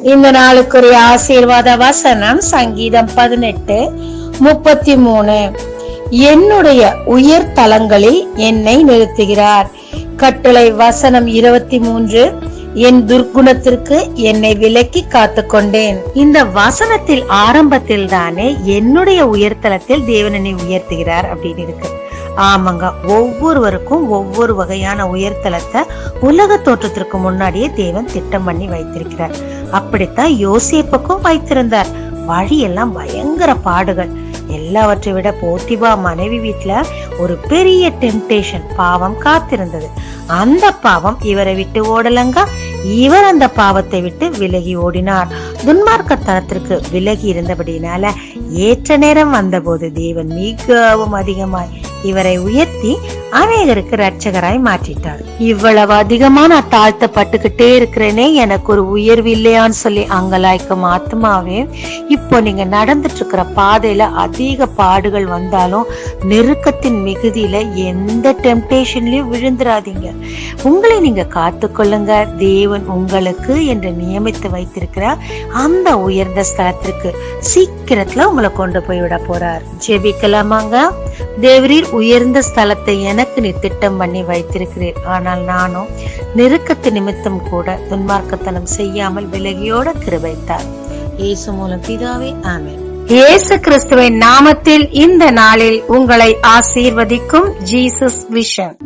இந்த நாளுக்குரிய ஆசீர்வாத வசனம் சங்கீதம் பதினெட்டு முப்பத்தி மூணு என்னுடைய உயர் தலங்களில் என்னை நிறுத்துகிறார். கட்டளை வசனம் இருபத்தி மூன்று என் துர்க்குணத்திற்கு என்னை விலக்கி காத்து கொண்டேன் இந்த வசனத்தில் ஆரம்பத்தில் தானே என்னுடைய உயர்தலத்தில் தேவனனை உயர்த்துகிறார் அப்படின்னு இருக்கு. ஆமாங்க ஒவ்வொருவருக்கும் ஒவ்வொரு வகையான உயர்தலத்தை உலக தோற்றத்திற்கு முன்னாடியே தேவன் திட்டம் பண்ணி வைத்திருக்கிறார். அப்படித்தான் யோசேப்புக்கும் வைத்திருந்தார். வழியெல்லாம் பயங்கர பாடுகள். எல்லாவற்றை விட போத்திபா மனைவி வீட்டுல ஒரு பெரிய டெம்டேஷன் பாவம் காத்திருந்தது. அந்த பாவம் இவரை விட்டு ஓடலங்க. இவர் அந்த பாவத்தை விட்டு விலகி ஓடினார். துன்மார்க்கத்தனத்திற்கு விலகி இருந்தபடினால ஏற்ற நேரம் வந்தபோது தேவன் மிகவும் அதிகமாய் இவரை உயர்த்தி அநேகருக்கு ரட்சகராய் மாற்றிட்டார். இவ்வளவு அதிகமா நான் தாழ்த்தப்பட்டுக்கிட்டே இருக்கிறேனே எனக்கு ஒரு உயர்வு இல்லையான்னு சொல்லி அங்கலாய்க்கும் ஆத்மாவே இப்போ நீங்க நடந்துட்டு இருக்கிற பாதையில அதிக பாடுகள் வந்தாலும் நெருக்கத்தின் மிகுதியில எந்த டெம்டேஷன்லயும் விழுந்துராதீங்க உங்களை நீங்க காத்துக்கொள்ளுங்க. தேவன் உங்களுக்கு என்று நியமித்து வைத்திருக்கிற அந்த உயர்ந்த ஸ்தலத்திற்கு சீக்கிரத்துல உங்களை கொண்டு போய் விட போறார். ஜெபிக்கலாமாங்க? தேவரீர் உயர்ந்த ஸ்தலத்தை எனக்கு நீ திட்டம் பண்ணி வைத்திருக்கிறீர். ஆனால் நானும் நெருக்கத்து நிமித்தம் கூட துன்மார்க்கத்தனம் செய்யாமல் விலகியோட கிருபைத்தார் இயேசு மூலம் பிதாவே ஆமேன். இயேசு கிறிஸ்துவின் நாமத்தில் இந்த நாளில் உங்களை ஆசீர்வதிக்கும் ஜீசஸ் விஷன்.